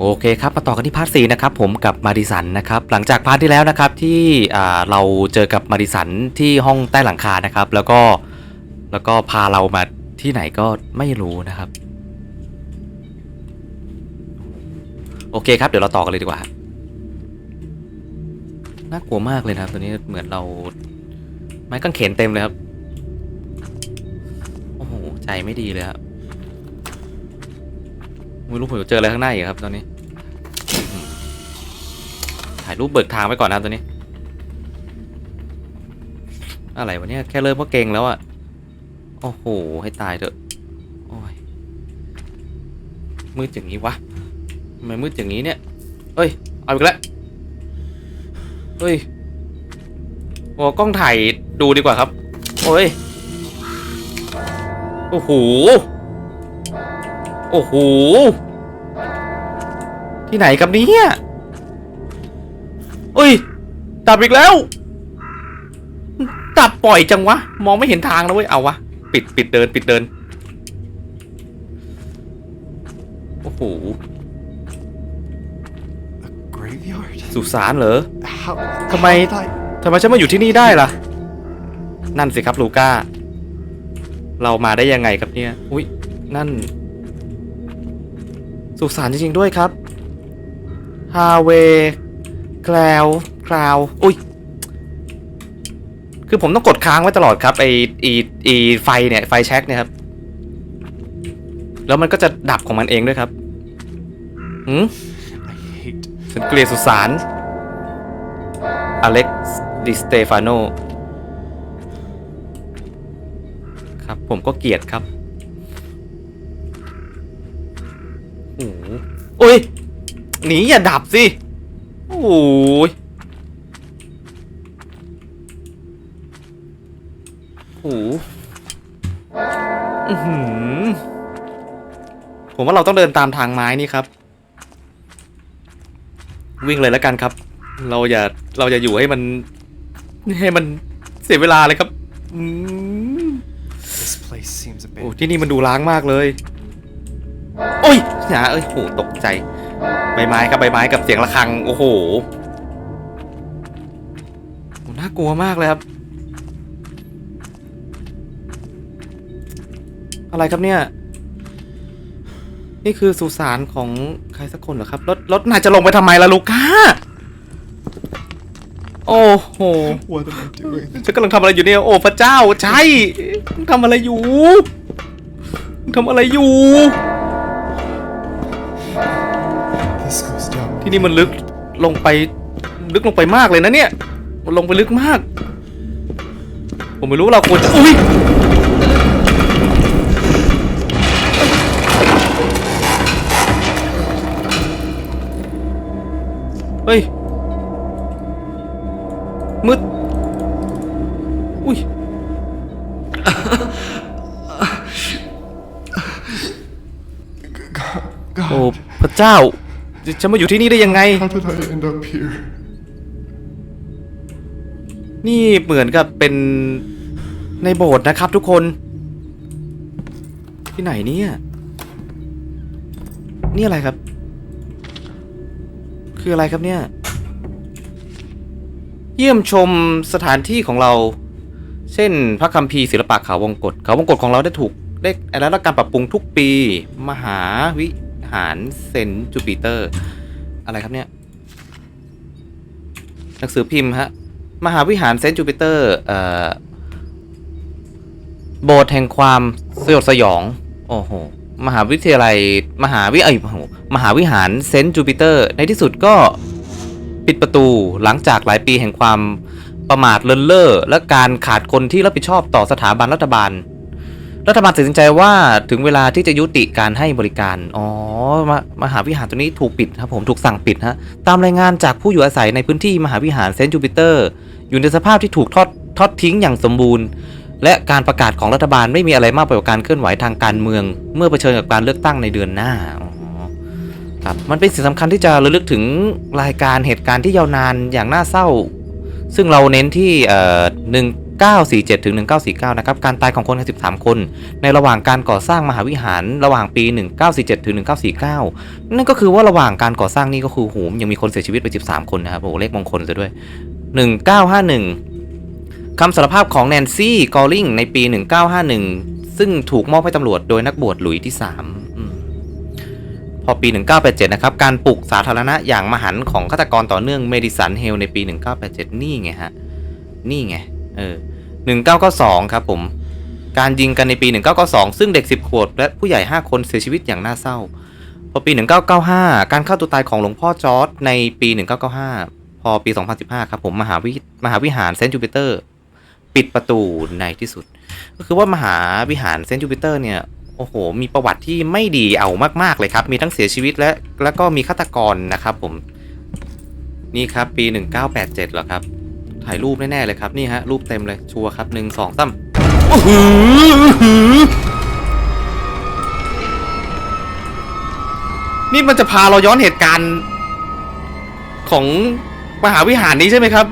โอเคครับมาต่อกันที่พาร์ทสีนะครับผมกับมาดิสันนะครับหลังจากพาร์ทที่แล้วนะครับที่เราเจอกับมาดิสันที่ห้องใต้หลังคานะครับ แล้วก็แล้วก็พาเรามาที่ไหนก็ไม่รู้นะครับ โอเคครับเดี๋ยวเราต่อกันเลยดีกว่าน่ากลัวมากเลยนะครับ ตัวนี้เหมือนเราไม้กางเขนเต็มเลยครับโอ้โหใจไม่ดีเลยครับ ไม่รู้ผมจะเจออะไรข้างหน้าอีกครับตอนนี้ ถ่ายรูปเบิกทางไว้ก่อนนะตัวนี้ อะไรวะเนี่ยแค่เริ่มก็เก่งแล้วอะโอ้โห ให้ตายเถอะ โอ้ย มืดอย่างนี้วะทำไมมืดอย่างนี้เนี่ยเฮ้ย เอาอีกแล้วเฮ้ยโอ้กล้องถ่ายดูดีกว่าครับ โอ้ย โอ้โห โอ้โห ที่ไหนครับเนี่ยเอ้ย ดับอีกแล้ว ดับปล่อยจังวะ มองไม่เห็นทางแล้วเว้ย เอาวะ ปิดปิดเดิน ปิดเดิน โอ้โหสุสานเหรอทำไมทำไมฉันมาอยู่ที่นี่ได้ล่ะ นั่นสิครับลูก้า เรามาได้ยังไงครับเนี่ย อุ้ยนั่น สุสานจริงๆด้วยครับฮาเวคลาวคลาวอุ้ยคือผมต้องกดค้างไว้ตลอดครับไอไอไอไฟเนี่ยไฟแช็กเนี่ยครับแล้วมันก็จะดับของมันเองด้วยครับหืม I hate ฉันเกลียดสุสานอเล็กซ์ดิสเตฟานโนครับผมก็เกลียดครับ โอ้โหโอ้ยหนีอย่าดับสิโอ้ยโอ้โหอื้อหือผมว่าเราต้องเดินตามทางไม้นี่ครับ วิ่งเลยแล้วกันครับ เราอย่าเราอย่าอยู่ให้มัน ให้มันเสียเวลาเลยครับอืม this place seems a โอ้ bit ที่นี่มันดูล้างมากเลย โอ้ยห นาเอ้ยโหตกใจ ใบไม้ครับใบไม้กับเสียงระฆัง โอ้โหโหน่ากลัวมากเลยครับ อะไรครับเนี่ย นี่คือสุสานของใครสักคนเหรอครับ รถรถนายจะลงไปทำไมล่ะลูก้า โอ้โห What am I doing? ฉันกำลังทำอะไรอยู่เนี่ย โอ้พระเจ้า ใช่มึงทำอะไรอยู่มึงทำอะไรอยู่ ที่นี่มันลึกลงไปลึกลงไปมากเลยนะเนี่ย มันลงไปลึกมาก ผมไม่รู้ว่าเราควรจะอุ้ยเฮ้ยมืดอุ้ยโอ้ God, พระเจ้า ฉันมาอยู่ที่นี่ได้ยังไง how did I end up here? นี่เหมือนกับเป็นในโบสถ์นะครับทุกคน ที่ไหนเนี่ย นี่อะไรครับ คืออะไรครับเนี่ย เยี่ยมชมสถานที่ของเรา เช่นพระคัมภีร์ศิลปะเขาวงกฏเขาวงกฏของเราได้ถูกได้ได้รับการปรับปรุงทุกปี มหาวิ หารเซนจูปิเตอร์ อะไรครับเนี่ย หนังสือพิมพ์ฮะ มหาวิหารเซนจูปิเตอร์เอ่อโบสถ์แห่งความสยดสยอง โอ้โห มหาวิทยาลัย มหาวิเอ้ยโอมหาวิหารเซนจูปิเตอร์ ในที่สุดก็ปิดประตูหลังจากหลายปีแห่งความประมาทเลินเล่อและการขาดคนที่รับผิดชอบต่อสถาบันรัฐบาล รัฐบาลตัดสินใจว่าถึงเวลาที่จะยุติการให้บริการ อ๋อมมหาวิหารตัวนี้ถูกปิดครับผมถูกสั่งปิดฮะตามรายงานจากผู้อยู่อาศัยในพื้นที่มหาวิหารเซนต์จูปิเตอร์อยู่ในสภาพที่ถูกทอดทอดทิ้งอย่างสมบูรณ์ และการประกาศของรัฐบาลไม่มีอะไรมากไปกว่าการเคลื่อนไหวทางการเมือง เมื่อเผชิญกับการเลือกตั้งในเดือนหน้าครับมันเป็นสิ่งสำคัญที่จะระลึกถึงรายการเหตุการณ์ที่ยาวนานอย่างน่าเศร้า ซึ่งเราเน้นที่เอ่อหนึ่ง 1947ถึง1949นะครับการตายของคน13 คน ในระหว่างการก่อสร้างมหาวิหารระหว่างปี 1947ถึง1949 นั่นก็คือว่าระหว่างการก่อสร้างนี่ก็คือโหมยังมีคนเสียชีวิตไป 13 คนนะครับโอ้เลขมงคลซะด้วย 1951คำสารภาพของแนนซี่กอริงในปี 1951 ซึ่งถูกมอบให้ตำรวจโดยนักบวชหลุยที่3อืมพอปี 1987 นะครับ การปลุกสาธารณะอย่างมหันต์ของฆาตกรต่อเนื่องเมดิสันเฮลในปี 1987 นี่ไงฮะ นี่ไง เออ1992 ครับผม การยิงกันในปี 1992 ซึ่งเด็ก 10 ขวบและผู้ใหญ่ 5 คนเสียชีวิตอย่างน่าเศร้า พอปี 1995 การฆ่าตัวตายของหลวงพ่อจอร์ดในปี 1995 พอปี 2015 ครับผม มหาวิมหาวิหารเซนต์จูปิเตอร์ ปิดประตูในที่สุด ก็คือว่ามหาวิหารเซนต์จูปิเตอร์เนี่ย โอ้โห มีประวัติที่ไม่ดีเอามาก ๆ เลยครับ มีทั้งเสียชีวิตและแล้วก็มีฆาตกรนะครับผม นี่ครับปี 1987เหรอครับ ถ่ายรูปแน่ๆเลยครับนี่ฮะรูปเต็มเลยชัวร์ครับหนึ่งสองสามโอ้โหนี่มันจะพาเราย้อนเหตุการณ์ของมหาวิหารนี้ใช่ไหมครับ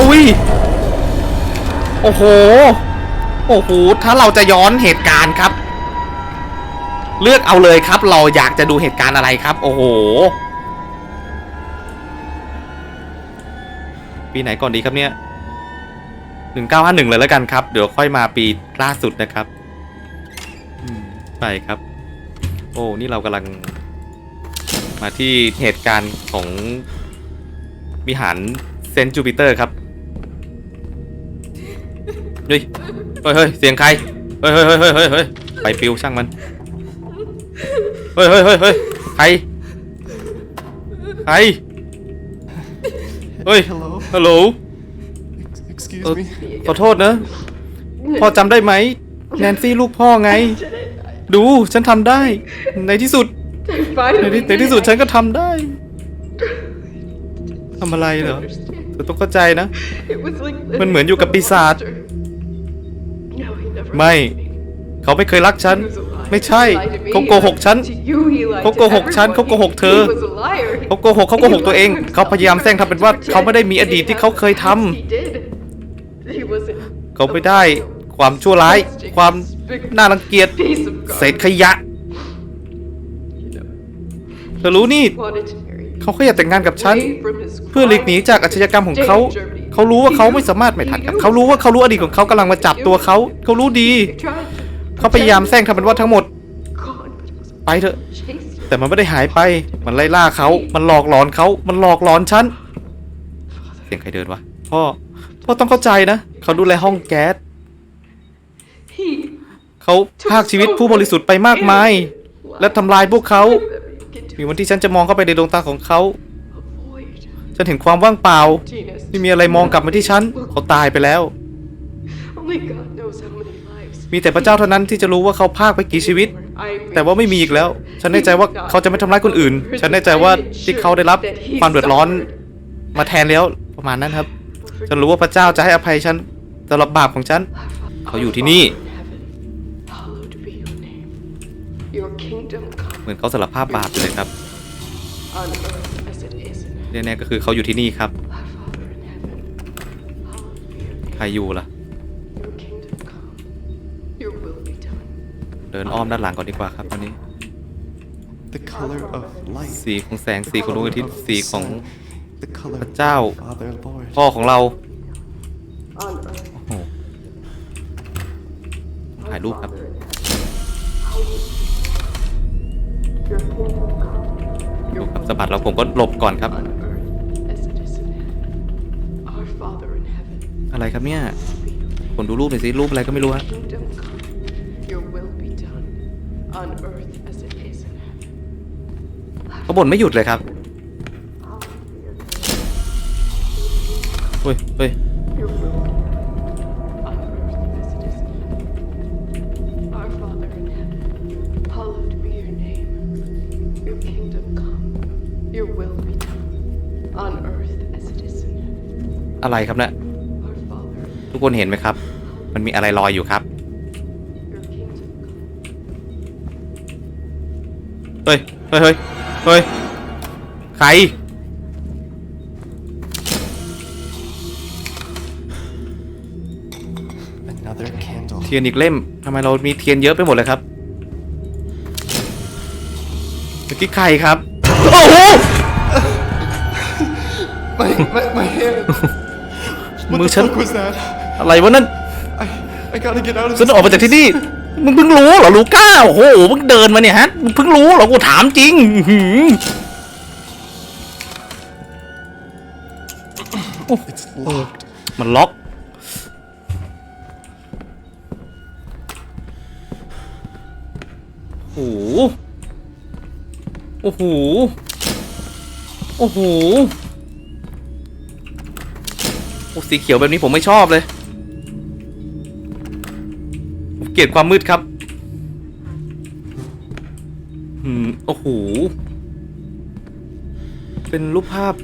อุ้ย โอ้โห โอ้โห ถ้าเราจะย้อนเหตุการณ์ครับ เลือกเอาเลยครับ เราอยากจะดูเหตุการณ์อะไรครับ โอ้โห ปีไหนก่อนดีครับเนี่ยหนึ่งเก้าห้าหนึ่งเลยแล้วกันครับ เดี๋ยวค่อยมาปีล่าสุดนะครับอืมไปครับ โอ้ นี่เรากำลังมาที่เหตุการณ์ของวิหารเซนต์จูปิเตอร์ครับเฮ้ยเฮ้ยเฮ้ยเสียงใครเฮ้ยเฮ้ยเฮ้ยเฮ้ยเฮ้ยเฮ้ยไปปิวช่างมัน เฮ้ยเฮ้ยเฮ้ยเฮ้ยใคร ใคร เฮ้ย Hello? ฮัลโหล Ex- excuse Uh, me? ขอโทษนะ พ่อจำได้ไหม แนนซี่ลูกพ่อไง ดูฉันทำได้ ในที่สุดในที่ในที่สุดฉันก็ทำได้ทำอะไรเหรอเธอต้องเข้าใจนะ มันเหมือนอยู่กับปีศาจ ไม่ เขาไม่เคยรักฉัน ไม่ใช่ เขาโกหกฉัน เขาโกหกฉัน เขาโกหกเธอ เขาโกหกเขาโกหกตัวเอง เขาพยายามแซงทำเป็นว่าเขาไม่ได้มีอดีตที่เขาเคยทำเขาไม่ได้ความชั่วร้าย ความน่ารังเกียจเศษขยะเธอรู้นี่ เขาแค่อยากแต่งงานกับฉัน เพื่อหลีกหนีจากอาชญากรรมของเขา เขารู้ว่าเขาไม่สามารถไม่ทันกับเขารู้ว่าเขารู้อดีตของเขากำลังมาจับตัวเขา เขารู้ดี เขาพยายามแซงทำเป็นว่าทั้งหมด ไปเถอะ แต่มันไม่ได้หายไป มันไล่ล่าเขา มันหลอกหลอนเขา มันหลอกหลอนฉัน เสียงใครเดินวะ พ่อ พ่อต้องเข้าใจนะ เขาดูแลห้องแก๊ส เขาพากชีวิตผู้บริสุทธิ์ไปมากมาย และทำลายพวกเขา มีวันที่ฉันจะมองเข้าไปในดวงตาของเขา ฉันเห็นความว่างเปล่า ไม่มีอะไรมองกลับมาที่ฉัน เขาตายไปแล้ว มีแต่พระเจ้าเท่านั้นที่จะรู้ว่าเขาพากไปกี่ชีวิต แต่ว่าไม่มีอีกแล้ว ฉันแน่ใจว่าเขาจะไม่ทำร้ายคนอื่น ฉันแน่ใจว่าที่เขาได้รับความเดือดร้อนมาแทนแล้วประมาณนั้นครับ ฉันรู้ว่าพระเจ้าจะให้อภัยฉันสำหรับบาปของฉัน เขาอยู่ที่นี่ เหมือนเขาสารภาพบาปอยู่เลยครับแน่ๆก็คือเขาอยู่ที่นี่ครับ ใครอยู่ล่ะ ดินอ้อมด้านหลังก่อนดีกว่าครับตอนนี้ The color of light. สีของแสงสีของดวงอาทิตย์สีของ The color พระเจ้า of Father Lord. พ่อของเราโอ้โหถ่ายรูปครับ ดูครับสะบัดแล้วผมก็หลบก่อนครับอะไรครับเนี่ย ผมดูรูปหน่อยสิรูปอะไรก็ไม่รู้ฮะ เขาบ่นไม่หยุดเลยครับเฮ้ยเฮ้ย Your will be done on earth as it is in heaven. Our Father in heaven, hallowed be your name. Your kingdom come. Your will be done on earth as it is in heaven. อะไรครับเนี่ย Our Father, ทุกคนเห็นไหมครับ มันมีอะไรลอยอยู่ครับ your kingdom come. เฮ้ย เฮ้ยเฮ้ย เฮ้ย ใครเทียนอีกเล่มทำไมเรามีเทียนเยอะไปหมดเลยครับเมื่กี้ใครครับ โอ้โห My my my hand. What อะไรวะนั่นฉั this. นออกมาจากที่นี่ มึงเพิ่งรู้เหรอลูก้าโอ้โหเพิ่งเดินมาเนี่ยฮะมึงเพิ่งรู้เหรอกูถามจริงอื้อหือ It's locked. มันล็อกโอ้โหโอ้โหโอ้โหโอ้สีเขียวแบบนี้ผมไม่ชอบเลย ผมเกลียดความมืดครับ อืม โอ้โห เป็นรูปภาพ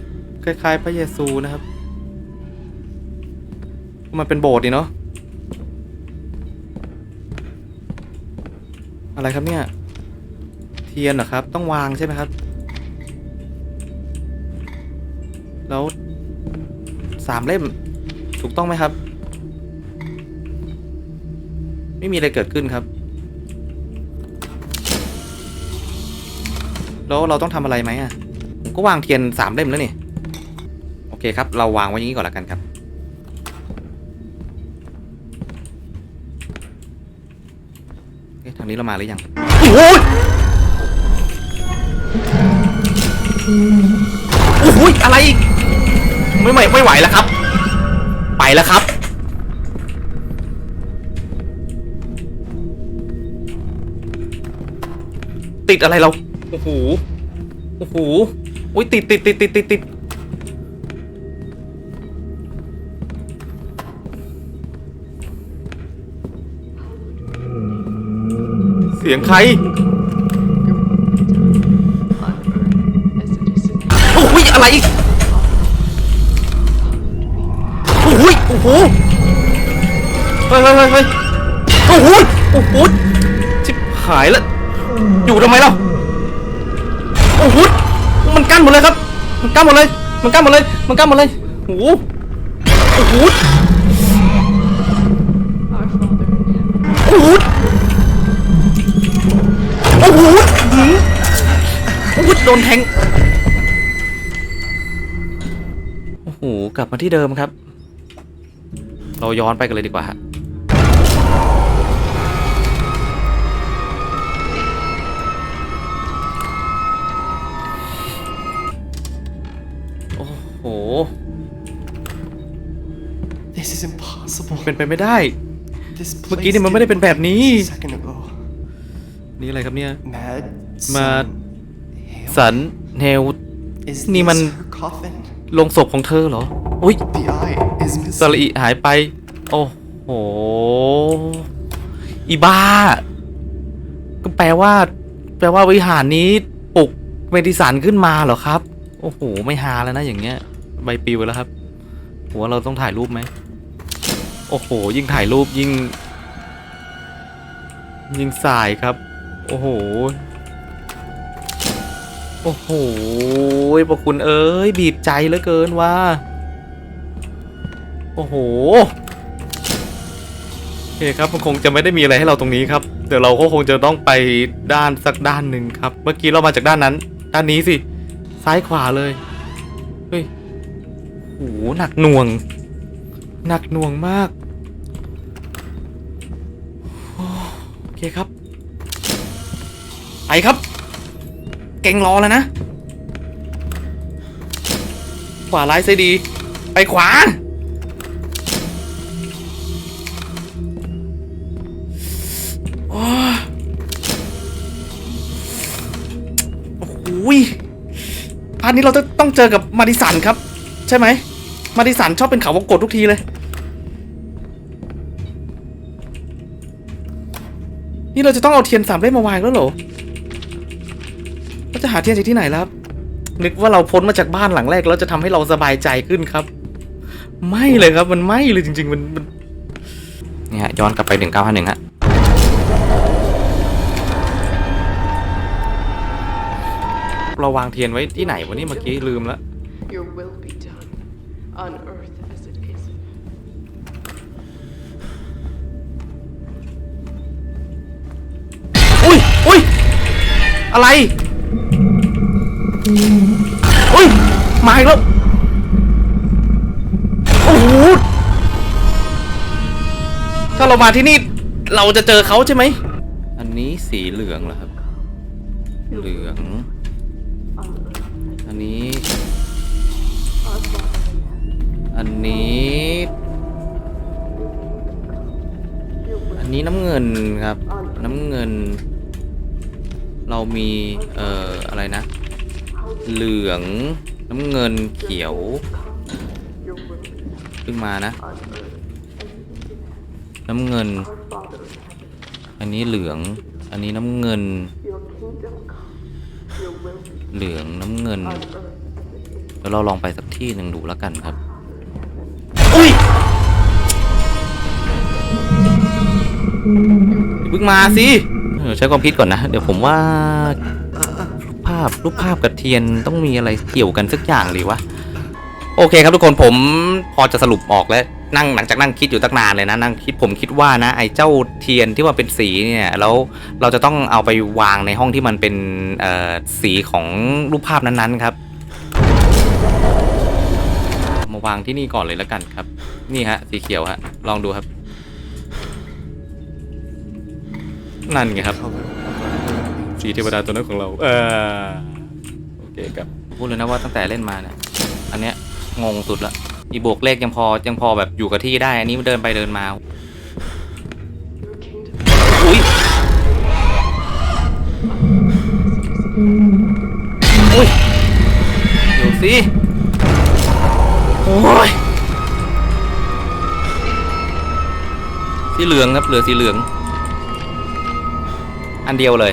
คล้ายๆ พระเยซูนะครับ มันเป็นโบสถ์นี่เนาะ อะไรครับเนี่ย เทียนเหรอครับ ต้องวางใช่ไหมครับ แล้วสามเล่ม ถูกต้องไหมครับ ไม่มีอะไรเกิดขึ้นครับ แล้วเราต้องทำอะไรไหมอะผมก็วางเทียนสามเล่มแล้วนี่ โอเคครับ เราวางไว้อย่างนี้ก่อนละกันครับ เอ๊ะทางนี้เรามาหรือยังโอ้ยโอ้ยอะไรอีกไม่ไม่ไม่ไหวแล้วครับ ไปแล้วครับ ติดอะไรเรา โอ้โห โอ้โหโอ้ยติดติดติดติดติดติดเสียงใคร โอ้ยอะไรอีกโอ้ยโอ้โห เฮ้ยเฮ้ยเฮ้ยเฮ้ยโอ้โห โอ้โหชิบหายแล้ว อยู่ทำไมเล่าโอ้โหมันกั้นหมดเลยครับ มันกั้นหมดเลย มันกั้นหมดเลย มันกั้นหมดเลยโอ้โหโอ้โหโอ้โหโอ้โหโอ้โหโดนแทงโอ้โหกลับมาที่เดิมครับ เราย้อนไปกันเลยดีกว่าฮะ This is impossible. เป็นไปไม่ได้ This เมื่อ place กี้เนี่ยมันไม่ได้เป็นแบบนี้ didn't a second ago. นี่อะไรครับเนี่ย Mad. Mad. Sun, Hail. สันเนว Is Ni this man- her coffin? ลงศพของเธอเหรอ อุ้ย The eye is สระ missing. อิหายไป โอ้โห อีบ้า ก็แปลว่า แปลว่าวิหารนี้ปลุกเมดิสันขึ้นมาเหรอครับ โอ้โห ไม่ฮาแล้วนะอย่างเงี้ย ใบปลิวแล้วครับหัวเราต้องถ่ายรูปไหมโอ้โห ยิ่งถ่ายรูปยิ่ง ยิ่งสายครับ โอ้โห โอ้โหพระคุณเอ้ย บีบใจเหลือเกินว่า โอ้โหโอเคครับมันคงจะไม่ได้มีอะไรให้เราตรงนี้ครับ เดี๋ยวเราก็คงจะต้องไปด้านสักด้านหนึ่งครับ เมื่อกี้เรามาจากด้านนั้น ด้านนี้สิ ซ้ายขวาเลย เฮ้ย หหนักหน่วง หนักหน่วงมาก โอเคครับ ไปครับ เก่งรอแล้วนะ ขวาร้ายไซดี ไปขวาโอ้โอ้โหพาร์ทนี้เราจะต้องเจอกับมาดิสันครับ ใช่ไหม มาดิสันชอบเป็นเขาวงกดทุกทีเลย นี่เราจะต้องเอาเทียนสามเล่มมาวางแล้วเหรอเราจะหาเทียนจากที่ไหนล่ะครับ นึกว่าเราพ้นมาจากบ้านหลังแรกแล้วจะทำให้เราสบายใจขึ้นครับ ไม่เลยครับมันไม่เลยจริง ๆ มันมันนี่ฮะย้อนกลับไปหนึ่งเก้าห้าหนึ่งฮะเราวางเทียนไว้ที่ไหนวันนี้เมื่อกี้ลืมแล้ว on Earth as it is. Ui! Ui! อะไร อุ้ย มาอีกแล้ว โอ้โห ถ้าเรามาที่นี่ เราจะเจอเขาใช่ไหม อันนี้สีเหลืองเหรอครับ เหลือง อันนี้ อันนี้น้ำเงินครับ น้ำเงิน เรามีเอ่ออะไรนะ เหลืองน้ำเงินเขียวเพิ่งมานะ น้ำเงิน อันนี้เหลือง อันนี้น้ำเงิน เหลืองน้ำเงินเดี๋ยวเราลองไปสักที่หนึ่งดูแล้วกันครับ อย่าเพิ่งมาสิเออใช้ความคิดก่อนนะ เดี๋ยวผมว่ารูปภาพรูปภาพกับเทียนต้องมีอะไรเกี่ยวกันสักอย่างเลยวะ โอเคครับทุกคนผมพอจะสรุปออกแล้วนั่งหลังจากนั่งคิดอยู่ตั้งนานเลยนะนั่งคิดผมคิดว่านะ ไอ้เจ้าเทียนที่ว่าเป็นสีเนี่ยแล้วเราจะต้องเอาไปวางในห้องที่มันเป็นสีของรูปภาพนั้นๆครับ มาวางที่นี่ก่อนเลยแล้วกันครับ นี่ฮะสีเขียวฮะลองดูครับ นั่นไงครับ Color of our สีเทวดาตัวนั้นของเรา เออโอเคครับพูดเลยนะว่าตั้งแต่เล่นมาเนี่ยอันเนี้ยงงสุดละอีโบกเลขยังพอยังพอแบบอยู่กับที่ได้ อันนี้เดินไปเดินมา Your kingdom อุ้ยอุ้ยเดี๋ยวสิโอ้ยสีเหลืองครับเหลือสีเหลือง อันเดียวเลย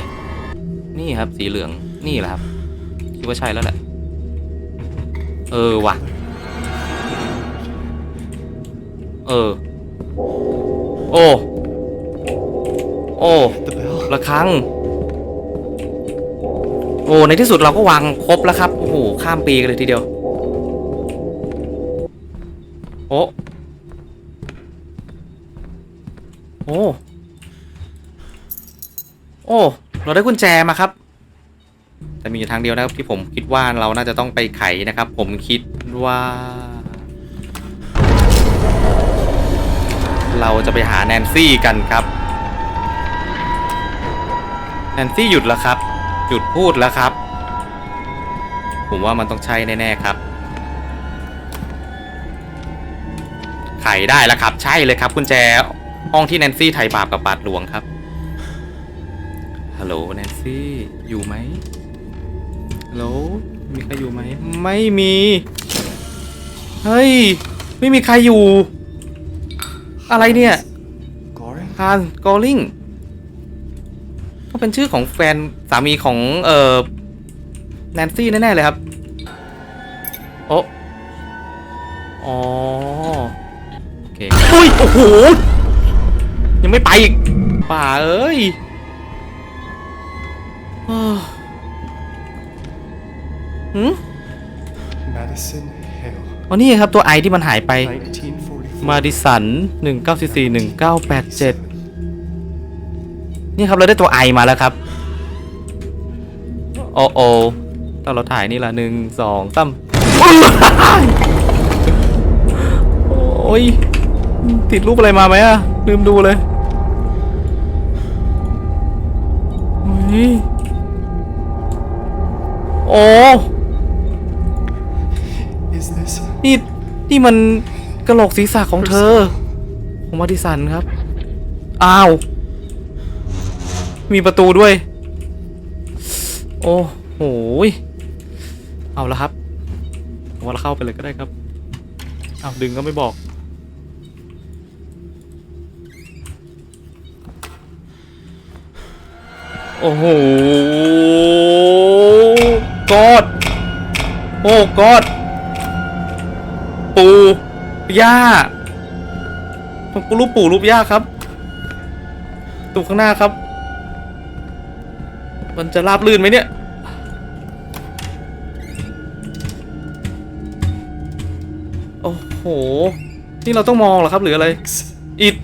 นี่ครับสีเหลืองนี่แหละครับคิดว่าใช่แล้วแหละ เออว่ะ เออ โอ้ โอ้ละครั้ง โอ้ ในที่สุดเราก็วางครบแล้วครับ โอ้โห ข้ามปีกันเลยทีเดียว โอ้ โอ้โอ้ เราได้กุญแจมาครับ แต่มีอยู่ทางเดียวนะครับที่ผมคิดว่าเราน่าจะต้องไปไขนะครับ ผมคิดว่า เราจะไปหาแนนซี่กันครับ แนนซี่หยุดแล้วครับ หยุดพูดแล้วครับ ผมว่ามันต้องใช่แน่ๆครับไขได้แล้วครับ ใช่เลยครับกุญแจห้องที่แนนซี่ไถ่บาปกับบาทหลวงครับ ฮัลโหลแนนซี่ อยู่ไหมฮัลโหล มีใครอยู่ไหม ไม่มี เฮ้ย ไม่มีใครอยู่ อะไรเนี่ย Goring? ฮานกอลิงก็เป็นชื่อของแฟนสามีของ เอ่อ แนนซี่แน่ ๆ เลยครับ โอ้อ๋อโอเคอุ้ย โอ้โห ยังไม่ไปอีก ป่าเอ้ยอ้าว หืม Madison Hale. อ๋อนี่ครับตัวไอที่มันหายไป 1944. มาดิสันหนึ่งเก้าสี่สี่หนึ่งเก้าแปดเจ็ดนี่ครับเราได้ตัวไอมาแล้วครับ โอโอตอนเราถ่ายนี่ละหนึ่งสองสามโอ้ย ติดรูปอะไรมาไหมอะลืมดูเลยเฮ้ย โอ้ Is this นี่นี่มันกระโหลกศีรษะของเธอ ของมาดิสันครับ อ้าว มีประตูด้วย โอ้โหยเอาละครับผมว่าเราเข้าไปเลยก็ได้ครับอ้าวดึงก็ไม่บอก โอ้โห กอดโอ้กอดปู่ย่าผมรูปปู่รูปย่าครับตูข้างหน้าครับ มันจะราบลื่นไหมเนี่ยโอ้โห นี่เราต้องมองเหรอครับหรืออะไร อิด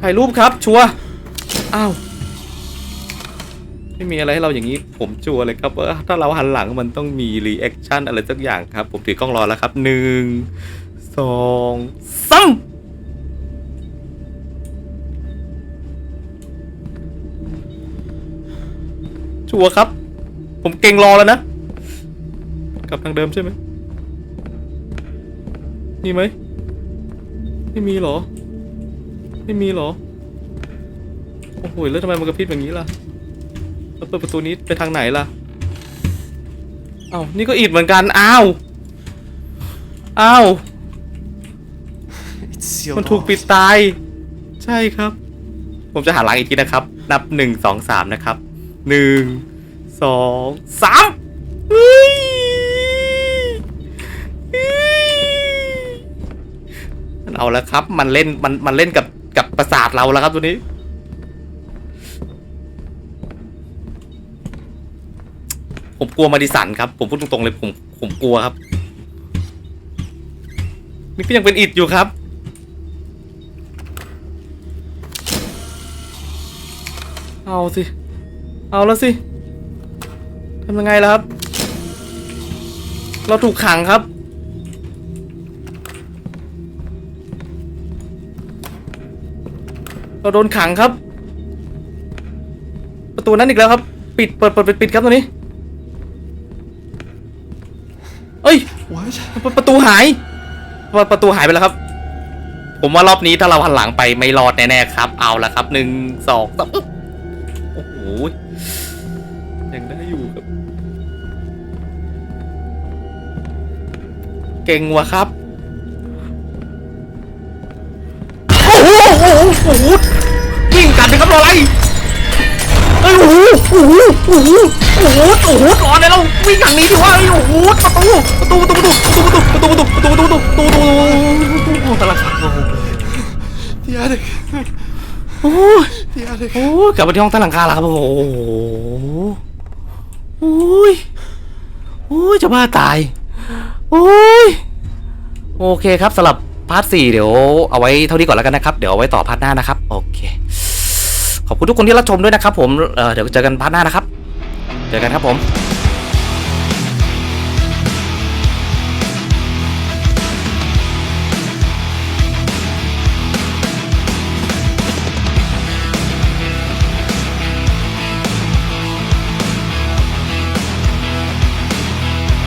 ถ่ายรูปครับชัว อ้าว ไม่มีอะไรให้เราอย่างนี้ผมจัวเลยครับว่าถ้าเราหันหลังมันต้องมีรีแอคชั่นอะไรสักอย่างครับ ผมถือกล้องรอแล้วครับหนึ่งสองสามชัวร์ครับ ผมเก่งรอแล้วนะ กลับทางเดิมใช่ไหมมีไหมไม่มีหรอ ไม่มีหรอ โอ้โหแล้วทำไมมันกระพริบอย่างนี้ล่ะ แล้วเปิดประตูนี้ไปทางไหนล่ะ เอ้านี่ก็อิดเหมือนกัน อ้าว อ้าว It's sealed มันถูก off. ปิดตาย ใช่ครับ ผมจะหาหลังอีกทีนะครับ นับหนึ่งสองสามนะครับหนึ่งสองสามเฮ้ยเฮ้ยมันเอาแล้วครับ มันเล่นมันมันเล่นกับกับประสาทเราแล้วครับตัวนี้ ผมกลัวมาดิสันครับ ผมพูดตรงๆเลยผมผมกลัวครับ นี่ก็ยังเป็นอิดอยู่ครับ เอาสิ เอาแล้วสิทำยังไงล่ะครับ เราถูกขังครับเราโดนขังครับ ประตูนั้นอีกแล้วครับ ปิดเปิดเปิดปิดปิดครับตัวนี้ ตูหายประประตูหายไปแล้วครับ ผมว่ารอบนี้ถ้าเราหันหลังไปไม่รอดแน่ๆครับ เอาละครับหนึ่งสองสามโอ้โหยังได้อยู่ครับ เก่งว่ะครับโอ้โหโอ้โหโอ้โหวิ่งกันเลยครับรออะไร เอ้ยโอ้โหโอ้โหโอ้โหโอ้โหโอ้โหรอเลยเราวิ่งอย่างนี้ดิวะเอ้ยโอ้โหประตูประตูประตูประตูประตูประตูประตูประตูประตูประตูประตูประตูประตูประตู The attic. โอ้ย The attic. โอ้ยกลับมาที่ห้องใต้หลังคาแล้วครับโอ้โหโอ้ยโอ้ยจะบ้าตายโอ้ยโอเคครับสำหรับพาร์ทสี่เดี๋ยวเอาไว้เท่านี้ก่อนแล้วกันนะครับเดี๋ยวเอาไว้ต่อพาร์ทหน้านะครับโอเค ขอบคุณทุกคนที่รับชมด้วยนะครับผมเเดี๋ยวเจอกันพาร์ทหน้านะครับ เจอกันครับผม